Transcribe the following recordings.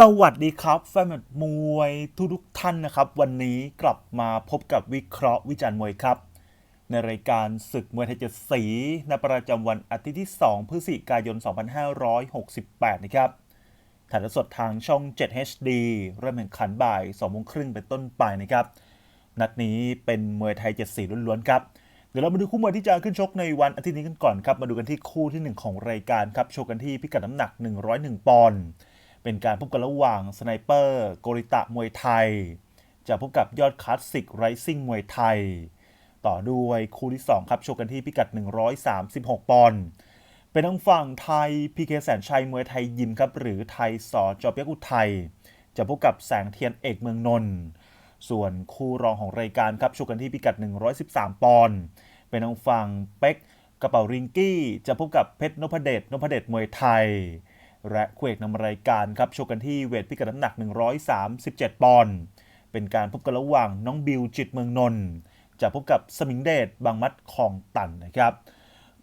สวัสดีครับ แฟนมวยทุกทุกท่านนะครับ วันนี้กลับมาพบกับวิเคราะห์วิจารณ์มวยครับ ในรายการศึกมวยไทยเจ็ดสีในประจำวันอาทิตย์ที่ 2 พฤศจิกายน 2568 นะครับถ่ายทอดสดทางช่อง 7 HD เริ่มแข่งขันบ่าย2โมงครึ่งเป็นต้นไปนะครับ นัดนี้เป็นมวยไทยเจ็ดสีล้วนๆครับ เดี๋ยวเรามาดูคู่มวยที่จะขึ้นชกในวันอาทิตย์นี้กันก่อนครับ มาดูกันที่คู่ที่ 1 ของรายการครับโชว์กันที่พิกัดน้ำหนัก 101 ปอนด์ เป็นการพบกันระหว่างสไนเปอร์โกริตะมวยไทย จะพบกับยอดคลาสสิกไรซิ่งมวยไทย ต่อด้วยคู่ที่ 2 ครับ โชว์กันที่พิกัด 136 ปอนด์เป็นทางฝั่งไทยพีเคแสนชัยมวยไทยยิมครับ หรือไทยสอจอเปียกอุทัยจะพบกับแสงเทียนเอกเมืองนนท์ส่วนคู่รองของรายการครับชกกันที่พิกัด 113 ปอนด์เป็นทางฝั่งเป็กกระเป๋าริงกี้ จะพบกับเพชรนพเดชนพเดชมวยไทย และคู่เอกนำรายการครับโชกกันที่เวทพิกัดน้ำหนัก 137 ปอนด์เป็นการพบกันระหว่างน้องบิวจิตเมืองนนท์จะพบกับสมิงเดชบางมัดคลองตันนะครับ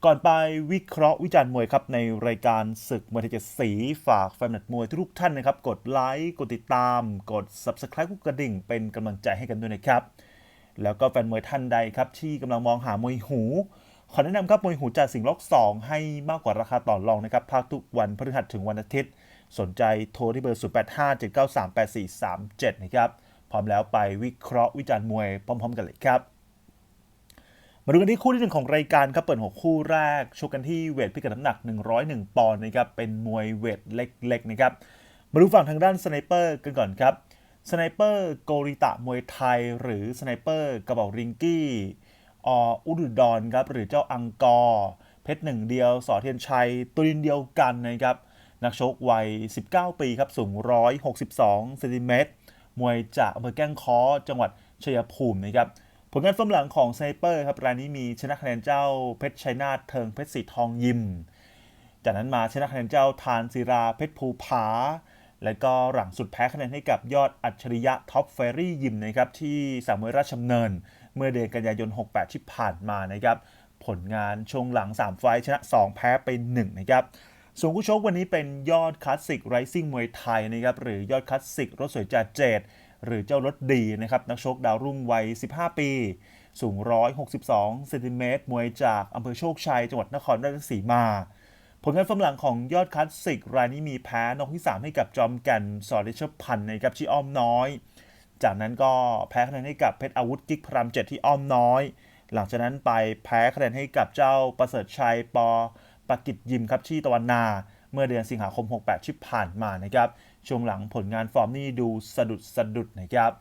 ก่อนไปวิเคราะห์วิจารณ์มวยครับในรายการศึกมวยไทยเจ็ดสีฝากแฟนนัดมวยทุกท่านนะครับ กดไลค์กดติดตาม กด Subscribe กุกกระดิ่ง เป็นกำลังใจให้กันด้วยนะครับ แล้วก็แฟนมวยท่านใดครับที่กำลังมองหามวยหู ขอแนะนำครับมวยหูจากสิ่งล็อก 2 ให้มากกว่าราคาต่อรองนะครับภาคทุกวันพฤหัสถึงวันอาทิตย์ สนใจโทรที่เบอร์ 0857938437 นะครับ พร้อมแล้วไปวิเคราะห์วิจารณ์มวยพร้อม ๆ กันเลยครับ มาดูกันที่คู่ที่หนึ่งของรายการครับเปิดหัวคู่แรกชกกันที่เวทพิกัดน้ำหนัก 101 ปอนด์นะครับเป็นมวยเวทเล็กๆนะครับมาดูฝั่งทางด้านสไนเปอร์กันก่อนครับสไนเปอร์โกริตะมวยไทย หรือสไนเปอร์กระเป๋าริงกี้ ออุดุดรครับหรือเจ้าอังกอร์เพชรหนึ่งเดียวสอเทียนชัยตัวินเดียวกันนะครับนักชกวัย 19 ปีครับสูง 162เซนติเมตรมวยจากอำเภอแก้งค้อจังหวัดชัยภูมินะครับผลงานฟ้มหลังของไซเปอร์ครับรายนี้มีชนะคะแนนเจ้าเพชรชัยนาทเทิงเพชรสีทองยิม จากนั้นมาชนะคะแนนเจ้าทานศิราเพชรภูผา และก็หลังสุดแพ้คะแนนให้กับยอดอัจฉริยะท็อปเฟรรี่ยิมนะครับที่สามวยราชดำเนิน เมื่อเดือนกันยายน 68 ที่ผ่านมานะครับ ผลงานช่วงหลัง 3 ไฟชนะ 2 แพ้ไป 1 นะครับส่วนคู่ชกวันนี้เป็นยอดคลาสสิกไรซิ่งมวยไทยนะครับหรือยอดคลาสสิกรถสวยจ่าเจดหรือเจ้ารถดีนะครับนักชกดาวรุ่งวัย 15 ปี สูง 162เซนติเมตรมวยจากอำเภอโชคชัย จังหวัดนครราชสีมา ผลงานฟอร์มหลังของยอดคลาสสิกรายนี้มีแพ้นอกที่ 3 ให้กับจอมแก่นสอริชพันธ์นะครับที่อ้อมน้อย จากนั้นก็แพ้คะแนนให้กับเพชรอาวุธกิ๊กพรามเจ็ดที่อ้อมน้อย หลังจากนั้นไปแพ้คะแนนให้กับเจ้าประเสริฐชัยปอปกิจยิมครับที่ตะวันนาเมื่อเดือนสิงหาคม 68 ที่ผ่านมานะครับ ช่วงหลังผลงานฟอร์มนี่ดูสะดุดสะดุดนะครับ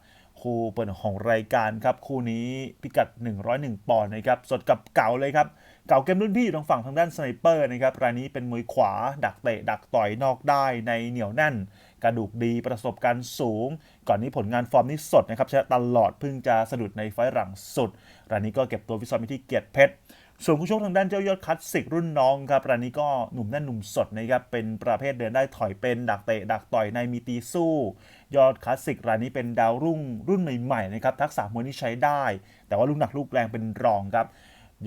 คู่เปิดของรายการครับ คู่นี้พิกัด 101 ปอนด์นะครับ สดกับเก่าเลยครับ เก่าเกมรุ่นพี่อยู่ทางฝั่งทางด้านสไนเปอร์นะครับ รายนี้เป็นมวยขวา ดักเตะ ดักต่อยนอกได้ในเหนียวแน่น กระดูกดีประสบการณ์สูง ก่อนนี้ผลงานฟอร์มนี้สดนะครับชนะตลอดเพิ่งจะสะดุดในไฟหลังสุด รายนี้ก็เก็บตัวฟิซ้อมที่เกียรติเพชรส่วนผู้ชกทางด้านเจ้ายอดคลาสสิกรุ่นน้องครับรายนี้ก็หนุ่มแน่นหนุ่มสดนะครับเป็นประเภทเดินได้ถอยเป็นดักเตะดักต่อยในมีตีสู้ ยอดคลาสสิกรายนี้เป็นดาวรุ่งรุ่นใหม่ๆนะครับทักษะมวยนี่ใช้ได้ แต่ว่าลูกหนักลูกแรงเป็นรองครับ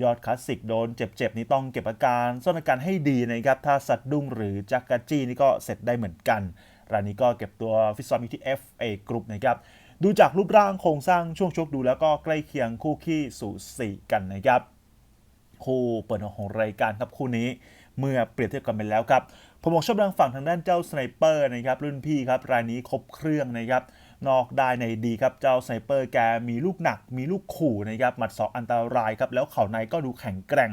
ยอดคลาสสิกโดนเจ็บๆ นี่ต้องเก็บอาการซ่อนอาการให้ดีนะครับ ถ้าสัตว์ดุ้งหรือจักรจี้นี่ก็เสร็จได้เหมือนกัน รายนี้ก็เก็บตัวฟิตซ้อมอยู่ที่ FA กรุ๊ปนะครับดูจากรูปร่างโครงสร้างช่วงชกดูแล้วก็ใกล้เคียงคู่ขี้สูสีกันนะครับคู่เปิดหัวของรายการครับคู่นี้เมื่อเปรียบเทียบกันไปแล้วครับผมบอกชอบทางฝั่งทางด้านเจ้าสไนเปอร์นะครับรุ่นพี่ครับรายนี้ครบเครื่องนะครับ นอกได้ในดีครับเจ้าสไนเปอร์แกมีลูกหนัก มีลูกขู่นะครับหมัดศอกอันตรายครับแล้วเข่าในก็ดูแข็งแกร่ง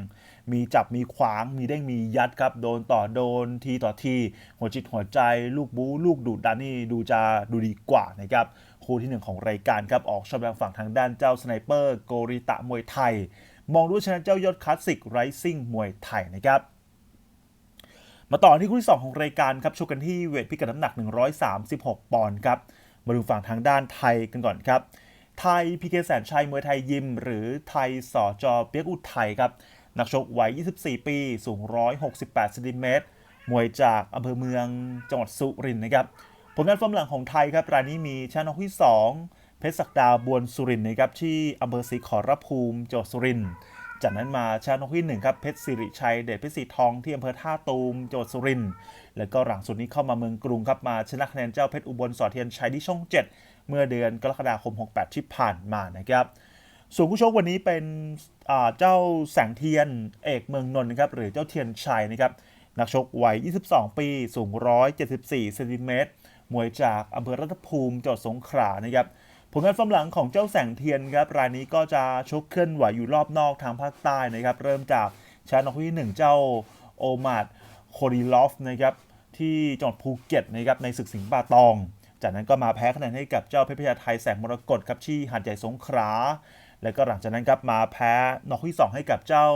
มีจับมีขวางมีเด้งมียัดครับโดนต่อโดนทีต่อที หัวจิตหัวใจ ลูกบู๊ลูกดูดดันนี่ดูจะดูดีกว่านะครับคู่ที่หนึ่งของรายการครับออกชอบทางฝั่งทางด้านเจ้าสไนเปอร์โกริตะมวยไทย มองด้วยชนะเจ้ายอดคลาสสิกไรซิ่งมวยไทยนะครับมาต่อที่คู่ที่ 2 ของรายการครับชกกันที่เวทพิกัดน้ำหนัก 136 ปอนด์ครับ มาดูฝั่งทางด้านไทยกันก่อนครับ ไทยพีเคแสนชัยมวยไทยยิม หรือไทยสอจอเปียกอุทัยครับ นักชกวัย 24 ปี สูง 168เซนติเมตร มวยจากอำเภอเมืองจังหวัดสุรินทร์นะครับ ผลงานฟอร์มหลังของไทยครับ รายนี้มีชนะนอกที่ 2 เพชรศักดาบวนสุรินทร์นะครับที่อำเภอศรีขอรภูมิจังหวัดสุรินทร์ จากนั้นมาชนะนกที่หนึ่งครับเพชรสิริชัยเดชเพชรสีทองที่อำเภอท่าตูมจังหวัดสุรินทร์แล้วก็หลังสุดนี้เข้ามาเมืองกรุงครับมาชนะคะแนนเจ้าเพชรอุบลสอเทียนชัยที่ช่อง 7 เมื่อเดือนกรกฎาคม 68 ที่ผ่านมานะครับส่วนผู้ชกวันนี้เป็นเจ้าแสงเทียนเอกเมืองนนท์นะครับหรือเจ้าเทียนชัยนะครับนักชกวัย 22 ปี สูง 174เซนติเมตรมวยจากอำเภอรัตภูมิจังหวัดสงขลานะครับ ผลงานฟอร์มหลังของเจ้าแสงเทียนครับรายนี้ก็จะชกเคลื่อนไหวอยู่รอบนอกทางภาคใต้นะครับ เริ่มจากชนะนกที่หนึ่งเจ้าโอมาดโคดิลอฟนะครับที่จังหวัดภูเก็ตนะครับในศึกสิงห์ป่าตอง จากนั้นก็มาแพ้คะแนนให้กับเจ้าเพชรพญาไทยแสงมรกตครับที่หาดใหญ่สงขลาแล้วก็หลังจากนั้นครับมาแพ้นอกที่ 2 ให้กับเจ้า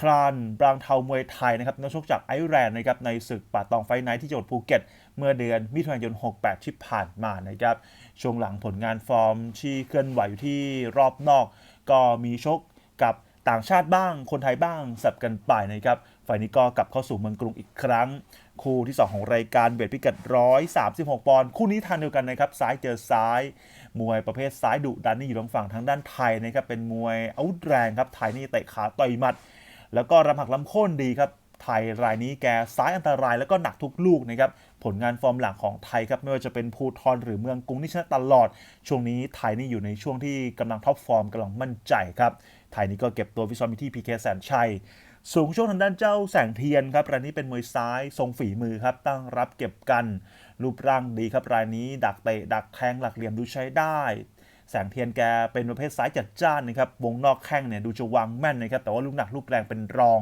ครานบรางเทามวยไทยนะครับนักชกจากไอร์แลนด์นะครับในศึกป่าตองไฟไนท์ที่จังหวัดภูเก็ต เมื่อเดือนมิถุนายน 68 ที่ผ่านมานะครับ ช่วงหลังผลงานฟอร์มที่เคลื่อนไหวอยู่ที่รอบนอก ก็มีชกกับต่างชาติบ้าง คนไทยบ้างสับกันไปนะครับฝ่ายนี้ก็กลับเข้าสู่เมืองกรุงอีกครั้ง คู่ที่ 2 ของรายการเบียดพิกัด 136 ปอนด์คู่นี้ทางเดียวกันนะครับ ซ้ายเจอซ้าย มวยประเภทซ้ายดุดันนี่อยู่ทางฝั่งทางด้านไทยนะครับ เป็นมวยอาวุธแรงครับ ไทยนี่เตะขาต่อยหมัด แล้วก็รำหักลำโค่นดีครับ ไทยรายนี้แกซ้ายอันตรายแล้วก็หนักทุกลูกนะครับผลงานฟอร์มหลังของไทยครับไม่ว่าจะเป็นภูทรหรือเมืองกรุงนี่ชนะตลอด ช่วงนี้ไทยนี่อยู่ในช่วงที่กำลังท็อปฟอร์มกำลังมั่นใจครับไทยนี่ก็เก็บตัวฟิซอมที่พีเคแสนชัยสูงช่วงทางด้านเจ้าแสงเทียนครับรายนี้เป็นมวยซ้ายทรงฝีมือครับ ตั้งรับเก็บกัน รูปร่างดีครับ รายนี้ดักเตะดักแทงหลักเหลี่ยมดูใช้ได้ แสงเทียนแกเป็นประเภทซ้ายจัดจ้านนะครับวงนอกแข้งเนี่ยดูจะวางแม่นนะครับแต่ว่าลูกหนักลูกแรงเป็นรอง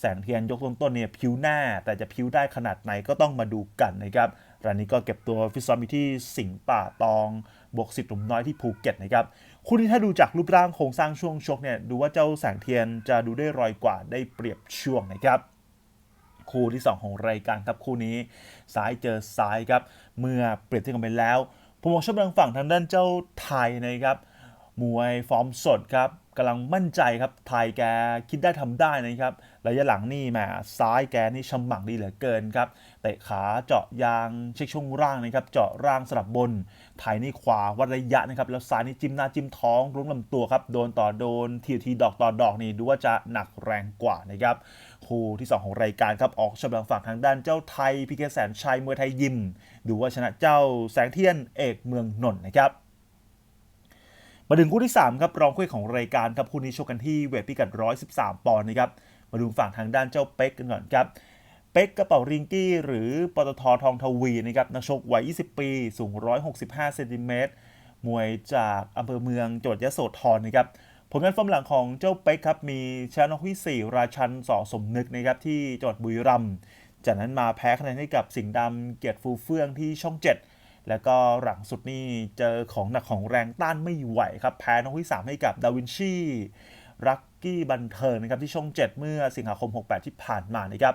แสงเทียนยกต้นๆเนี่ยผิวหน้า แต่จะผิวได้ขนาดไหนก็ต้องมาดูกันนะครับรายนี้ก็เก็บตัวฟิตซ้อมอยู่ที่สิงห์ป่าตองบวกสิทธิ์หนุ่มน้อยที่ภูเก็ตนะครับคู่นี้ถ้าดูจากรูปร่างโครงสร้างช่วงชกเนี่ยดูว่าเจ้าแสงเทียนจะดูได้รอยกว่าได้เปรียบช่วงนะครับคู่ที่ 2 ของรายการครับคู่นี้ซ้ายเจอซ้ายครับเมื่อเปรียบเทียบกันไปแล้วผมบอกชอบทางฝั่งทางด้านเจ้าไทยนะครับมวยฟอร์มสดครับกำลังมั่นใจครับไทยแกคิดได้ทำได้นะครับ ระยะหลังนี่แหมซ้ายแกนี่ฉมังดีเหลือเกินครับเตะขาเจาะยางเช็คช่วงร่างนะครับเจาะร่างสลับบน ไทยนี่ขวาวัดระยะนะครับแล้วซ้ายนี่จิ้มหน้าจิ้มท้องรุ้งลำตัวครับโดนต่อโดนทีทีดอกต่อดอกนี่ดูว่าจะหนักแรงกว่านะครับคู่ที่ 2 ของรายการครับออกฉบับฝั่งทางด้านเจ้าไทยพีเคแสนชัยมวยไทยยิม ดูว่าชนะเจ้าแสงเทียนเอกเมืองนนท์นะครับมาถึงคู่ที่3ครับรองคู่ของรายการครับคู่นี้ชกกันที่เวทพิกัด 113 ปอนด์นะครับ มาดูฝั่งทางด้านเจ้าเป็กกันก่อนครับเป็กกระเป๋าริงกี้ หรือปตททองทวีนะครับนักชกวัย 20 ปี สูง 165 เซนติเมตรมวยจากอำเภอเมืองจังหวัดยโสธรนะครับผลงานฟอร์มหลังของเจ้าเป็กครับมีชนะนกที่ 4 ราชันสอสมนึกนะครับที่จังหวัดบุรีรัมย์จากนั้นมาแพ้คะแนนให้กับสิงห์ดำเกียรติฟูเฟื่องที่ช่อง 7 แล้วก็หลังสุดนี่เจอของหนักของแรงต้านไม่ไหวครับแพ้น้องที่ 3 ให้กับดาวินชีรัก กี้บันเทิงนะครับที่ช่อง 7 เมื่อสิงหาคม 68 ที่ผ่านมานะครับ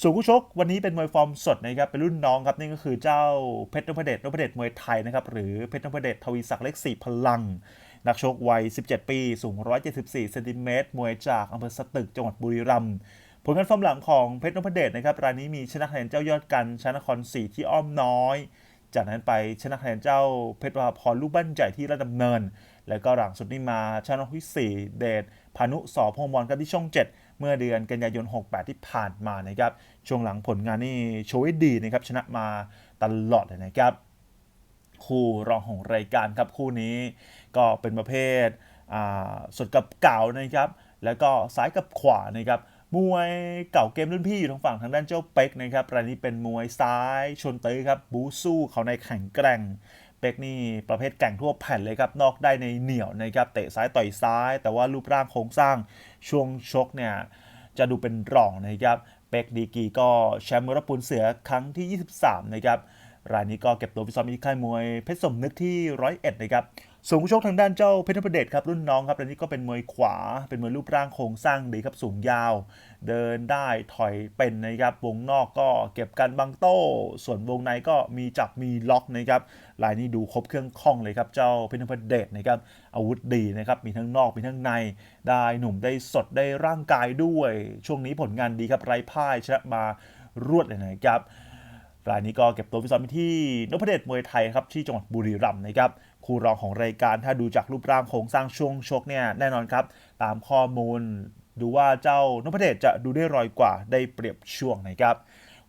ส่วนคู่ชกวันนี้เป็นมวยฟอร์มสดนะครับเป็นรุ่นน้องครับนี่ก็คือเจ้าเพชรนพเดชนพเดชมวยไทยนะครับหรือเพชรนพเดชทวีศักดิ์เล็กสี่พลัง นักชกวัย 17 ปี สูง 174เซนติเมตรมวยจากอำเภอสตึกจังหวัดบุรีรัมย์ผลงานฟอร์มหลังของเพชรนพเดชนะครับรายนี้มีชนะคะแนนเจ้ายอดกันชนะครศรีที่อ้อมน้อย จากนั้นไปชนะคะแนนเจ้าเพชรประภาพรลูกบ้านใหญ่ที่ระดับเนิน แล้วก็หลังสุดนี่มาชนะที่4เดชพานุสอพงมรครับที่ช่อง 7 เมื่อเดือนกันยายน 68 ที่ผ่านมานะครับช่วงหลังผลงานนี่โชว์ดีนะครับชนะมาตลอดเลยนะครับ คู่รองของรายการครับคู่นี้ก็เป็นประเภทอ่าสดกับเก่านะครับ แล้วก็ซ้ายกับขวานะครับมวยเก่าเกมรุ่นพี่อยู่ทางฝั่งทางด้านเจ้าเป็กนะครับรายนี้เป็นมวยซ้ายชนเตื้ครับบูสู้เขาในแข็งแกร่ง เป็กนี่ประเภทแก่งทั่วแผ่นเลยครับ นอกได้ในเหนียวนะครับ เตะซ้ายต่อยซ้าย แต่ว่ารูปร่างโครงสร้างช่วงชกเนี่ยจะดูเป็นรองนะครับ เป็กดีกีก็แชมป์มรปุนเสือครั้งที่ 23 นะครับ รายนี้ก็เก็บตัวฟิตซ้อมที่ค่ายมวยเพชรสมนึกที่ร้อยเอ็ดนะครับ ส่วนผู้ชกทางด้านเจ้าเพชรประเดชครับรุ่นน้องครับรายนี้ก็เป็นมวยขวา เป็นมวยรูปร่างโครงสร้างดีครับสูงยาว เดินได้ถอยเป็นนะครับวงนอกก็เก็บกันบังโต้ ส่วนวงในก็มีจับมีล็อกนะครับรายนี้ดูครบเครื่องคล่องเลยครับเจ้าเพชรประเดชนะครับอาวุธดีนะครับมีทั้งนอกมีทั้งใน ได้หนุ่มได้สดได้ร่างกายด้วย ช่วงนี้ผลงานดีครับไร้พ่ายชนะมารวดเลยนะครับ รายนี้ก็เก็บตัวฟิตซ้อมที่นพเดชมวยไทยครับที่จังหวัดบุรีรัมย์นะครับคู่รองของรายการถ้าดูจากรูปร่างโครงสร้างช่วงชกเนี่ยแน่นอนครับ ตามข้อมูลดูว่าเจ้านพเดชจะดูได้รอยกว่าได้เปรียบช่วงนะครับ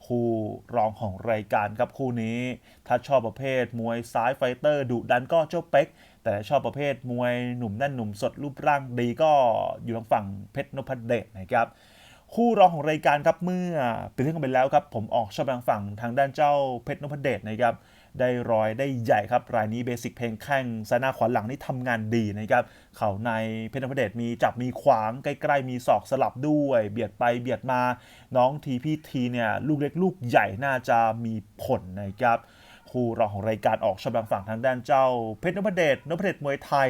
คู่รองของรายการครับคู่นี้ ถ้าชอบประเภทมวยซ้ายไฟเตอร์ดุดันก็เจ้าเป็กแต่ชอบประเภทมวยหนุ่มแน่นหนุ่มสดรูปร่างดีก็อยู่ทางฝั่งเพชรนพเดชนะครับ คู่รองของรายการครับเมื่อเป็นเรื่องกันไปแล้วครับ ผมออกชอบทางฝั่งทางด้านเจ้าเพชรนพเดชนะครับได้รอยได้ใหญ่ครับ รายนี้เบสิกเพลงแข้งซานาขวาหลังนี่ทำงานดีนะครับเข่าในเพชรนพเดชมีจับมีขวางใกล้ๆมีศอกสลับด้วย เบียดไปเบียดมา น้องทีพีทีเนี่ยลูกเล็กลูกใหญ่น่าจะมีผลนะครับคู่รองของรายการออกชมทางฝั่งทางด้านเจ้า เพชรนพเดชนพเดชมวยไทย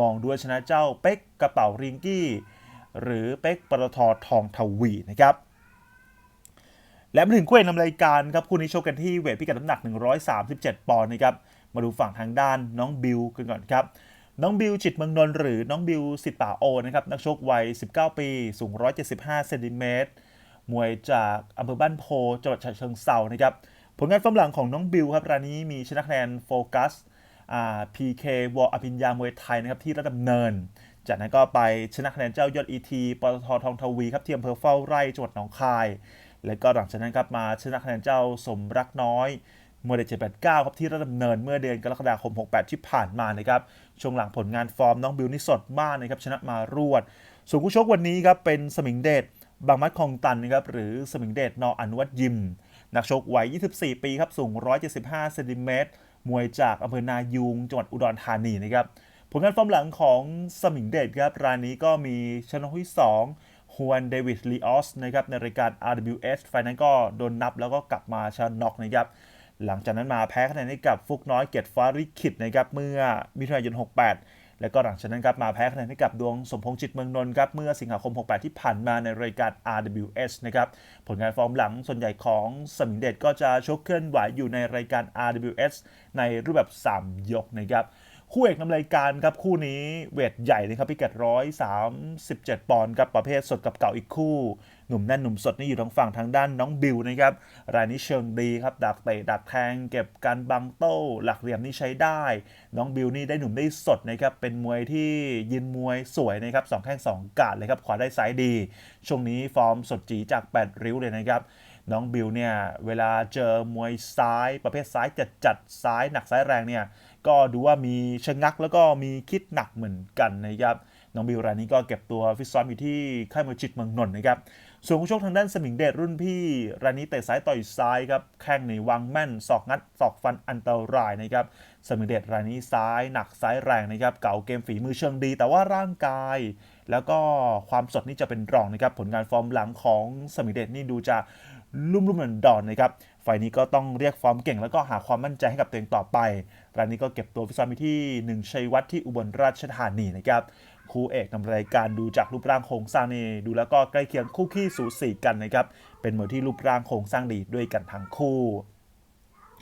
มองด้วยชนะเจ้าเป๊กกระเป๋าริงกี้ หรือเป๊กปตททองทวีนะครับและมาถึงคู่เอกนำรายการครับคู่นี้โชว์กันที่เวทพิกัดน้ำหนัก 137 ปอนด์นะครับมาดูฝั่งทางด้านน้องบิวกันก่อนครับน้องบิวจิตเมืองนนท์หรือน้องบิวสิทธิ์ป่าโอนะครับนักชกวัย 19 ปี สูง 175 เซนติเมตรมวยจากอำเภอบ้านโพจังหวัดฉะเชิงเซานะครับผลงานฟอร์มหลังของน้องบิวครับรายนี้มีชนะคะแนนโฟกัสอ่า PK วออภิญญามวยไทยนะครับที่ระดับเนิน จากนั้นก็ไปชนะคะแนนเจ้ายอด ET ปตททองทวีครับที่อำเภอเฝ้าไร่จังหวัดหนองคาย แล้วก็หลังจากนั้นครับมาชนะคะแนนเจ้าสมรักน้อยเมวยเด็ด789ครับที่ระดับเนินเมื่อเดือนกรกฎาคม 68 ที่ผ่านมานะครับช่วงหลังผลงานฟอร์มน้องบิวนี่สดมากนะครับชนะมารวด ส่วนคู่ชกวันนี้ครับเป็นสมิงเดชบางมัดคลองตันนะครับหรือสมิงเดชนออนุวัตยิม นักชกวัย 24 ปีครับสูง 175เซนติเมตรมวยจากอำเภอนายูงจังหวัดอุดรธานีนะครับ ลงานฟอร์มหลังของสมิงเดชครับ รายนี้ก็มีชนะที่2ฮวนเดวิดลีออสนะครับในรายการ RWS ไฟนั้นก็โดนนับแล้วก็กลับมาชนะน็อกนะครับหลังจากนั้นมาแพ้คะแนนให้กับฟุกน้อยเกียรติฟาริขิตนะครับเมื่อมิถุนายน 68 แล้วก็หลังจากนั้นครับมาแพ้คะแนนให้กับดวงสมพงษ์จิตเมืองนนท์ครับเมื่อสิงหาคม 68 ที่ผ่านมาในรายการ RWS นะครับผลงานฟอร์มหลังส่วนใหญ่ของสมิงเดชก็จะชกเคลื่อนไหวอยู่ในรายการ RWS ในรูปแบบ 3 ยกนะครับ คู่เอกนำรายการครับคู่นี้เวทใหญ่นะครับพิกัด137ปอนด์ครับประเภทสดกับเก่าอีกคู่หนุ่มแน่นหนุ่มสดนี่อยู่ทางฝั่งทางด้านน้องบิวนะครับรายนี้เชิงดีครับดักเตะดักแทงเก็บการบังโต้หลักเหลี่ยมนี่ใช้ได้ น้องบิวนี่ได้หนุ่มได้สดนะครับเป็นมวยที่ยืนมวยสวยนะครับสองแข้งสองกาดเลยครับขวาได้ซ้ายดี ช่วงนี้ฟอร์มสดจีจาก 8 ริ้วเลยนะครับน้องบิวเนี่ยเวลาเจอมวยซ้ายประเภทซ้ายจัดจัดซ้ายหนักซ้ายแรงเนี่ย ก็ดูว่ามีชะงักแล้วก็มีคิดหนักเหมือนกันนะครับน้องบิวรายนี้ก็เก็บตัวฟิตซ้อมอยู่ที่ค่ายมวยจิตเมืองนนท์นะครับส่วนผู้ชกทางด้านสมิงเดชรุ่นพี่รายนี้เตะซ้ายต่อยซ้ายครับแข้งในวางแม่นศอกงัดศอกฟันอันตรายนะครับสมิงเดชรายนี้ซ้ายหนักซ้ายแรงนะครับเก่าเกมฝีมือเชิงดี แต่ว่าร่างกาย แล้วก็ความสดนี่จะเป็นรองนะครับผลงานฟอร์มหลังของสมิงเดชนี่ดูจะลุ่มลุ่มดอนดอนนะครับไฟล์นี้ก็ต้องเรียกฟอร์มเก่งแล้วก็หาความมั่นใจให้กับตัวเองต่อไป รายนี้ก็เก็บตัวฟิตซ้อมที่หนึ่งชัยวัฒน์ที่อุบลราชธานีนะครับคู่เอกนำรายการดูจากรูปร่างโครงสร้างนี่ดูแล้วก็ใกล้เคียงคู่ขี้สูสีกันนะครับเป็นมวยที่รูปร่างโครงสร้างดีด้วยกันทั้งคู่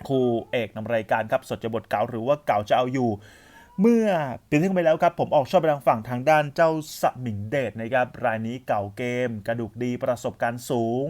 คู่เอกนำรายการครับสดจะบทเก่าหรือว่าเก่าจะเอาอยู่ เมื่อเปลี่ยนที่ไปแล้วครับผมออกชอบไปทางฝั่งทางด้านเจ้าสมิงเดชนะครับรายนี้เก่าเกม กระดูกดีประสบการณ์สูง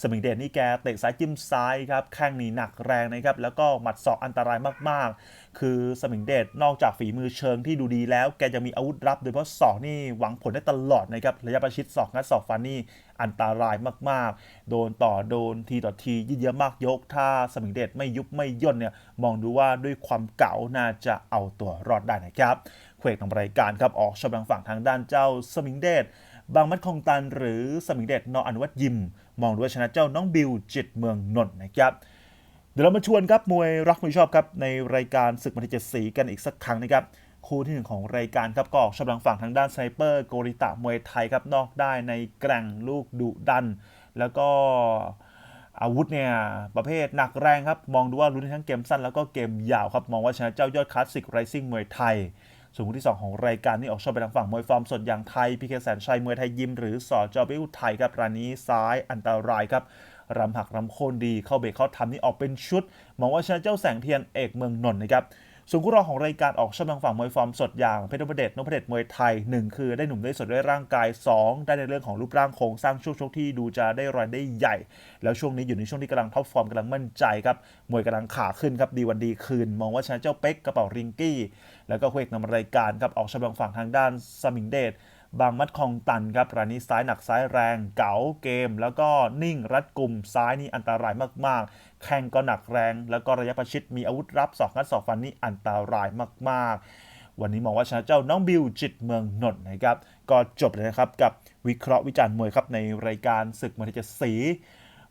สมิงเดชนี่แกเตะซ้ายจิ้มซ้ายครับแข้งนี่หนักแรงนะครับแล้วก็หมัดศอกอันตรายมากๆ คือสมิงเดชนอกจากฝีมือเชิงที่ดูดีแล้ว แกจะมีอาวุธลับโดยเฉพาะศอกนี่หวังผลได้ตลอดนะครับระยะประชิดศอกงัดศอกฟันนี่อันตรายมากๆ โดนต่อโดนทีต่อทียืดเยอะมากยก ถ้าสมิงเดชไม่ยุบไม่ย่นเนี่ยมองดูว่าด้วยความเก่าน่าจะเอาตัวรอดได้นะครับเควกของรายการครับออกชมทางฝั่งทางด้านเจ้าสมิงเดชบางมัดคงตันหรือสมิงเดชนออนุวัตยิม มองดูว่าชนะเจ้าน้องบิวจิตเมืองนนท์นะครับเดี๋ยวเรามาชวนครับมวยรักมวยชอบครับในรายการศึกมันเจ็ดสีกันอีกสักครั้งนะครับคู่ที่หนึ่งของรายการครับก็ออกชำลังฝั่งทางด้านไซเปอร์โกริตะมวยไทยครับนอกได้ในแกร่งลูกดุดัน แล้วก็อาวุธเนี่ยประเภทหนักแรงครับ มองดูว่ารุ้นทั้งเกมสั้นแล้วก็เกมยาวครับ มองว่าชนะเจ้ายอดคลาสสิกไรซิ่งมวยไทย ส่วนคู่ที่ 2 ของรายการนี่ออกชอบไปทางฝั่งมวยฟอร์มสดอย่างไทยพีเคแสนชัยมวยไทยยิมหรือสอจอบิวไทยครับรายนี้ซ้ายอันตรายครับรำหักรำโคนดีเข้าเบรกเข้าทำนี่ออกเป็นชุด มองว่าชนะเจ้าแสงเทียนเอกเมืองนนท์นะครับ ส่วนคู่รองของรายการออกช่องทางฝั่งมวยฟอร์มสดอย่างเพชรนพเดชนพเดชมวยไทย 1 คือได้หนุ่มได้สดด้วยร่างกาย 2 ได้ในเรื่องของรูปร่างโครงสร้างช่วงชกที่ดูจะได้รอยได้ใหญ่ แล้วช่วงนี้อยู่ในช่วงที่กำลังท็อปฟอร์มกำลังมั่นใจครับมวยกำลังขาขึ้นครับดีวันดีคืน มองว่าชนะเจ้าเป๊กกระเป๋าริงกี้ แล้วก็คู่เอกนำรายการครับออกช่องทางฝั่งทางด้านสมิงเดช บางมัดคลองตันครับรายนี้ซ้ายหนักซ้ายแรง เก๋าเกม แล้วก็นิ่งรัดกลุ่มซ้ายนี่อันตรายมากๆ แข้งก็หนักแรง แล้วก็ระยะประชิดมีอาวุธรับสอกงัดสอกฟันนี่อันตรายมากๆ วันนี้มองว่าชนะเจ้าน้องบิวจิตเมืองนนท์นะครับ ก็จบเลยนะครับกับวิเคราะห์วิจารณ์มวยครับในรายการศึกมวยเจ็ดสี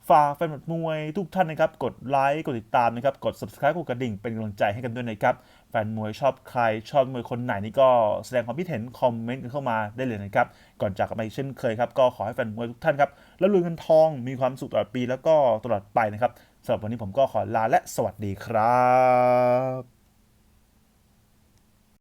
ฝากแฟนมวยทุกท่านนะครับ กดไลค์ กดติดตามนะครับ กด subscribe กดกระดิ่ง เป็นกำลังใจให้กันด้วยนะครับ แฟนมวยชอบใคร ชอบมวยคนไหนนี่ก็แสดงความคิดเห็น คอมเมนต์กันเข้ามาได้เลยนะครับ ก่อนจากกันไปเช่นเคยครับ ก็ขอให้แฟนมวยทุกท่านครับ แล้วรวยเงินทอง มีความสุขตลอดปีแล้วก็ตลอดไปนะครับสำหรับวันนี้ผมก็ขอลาและสวัสดีครับ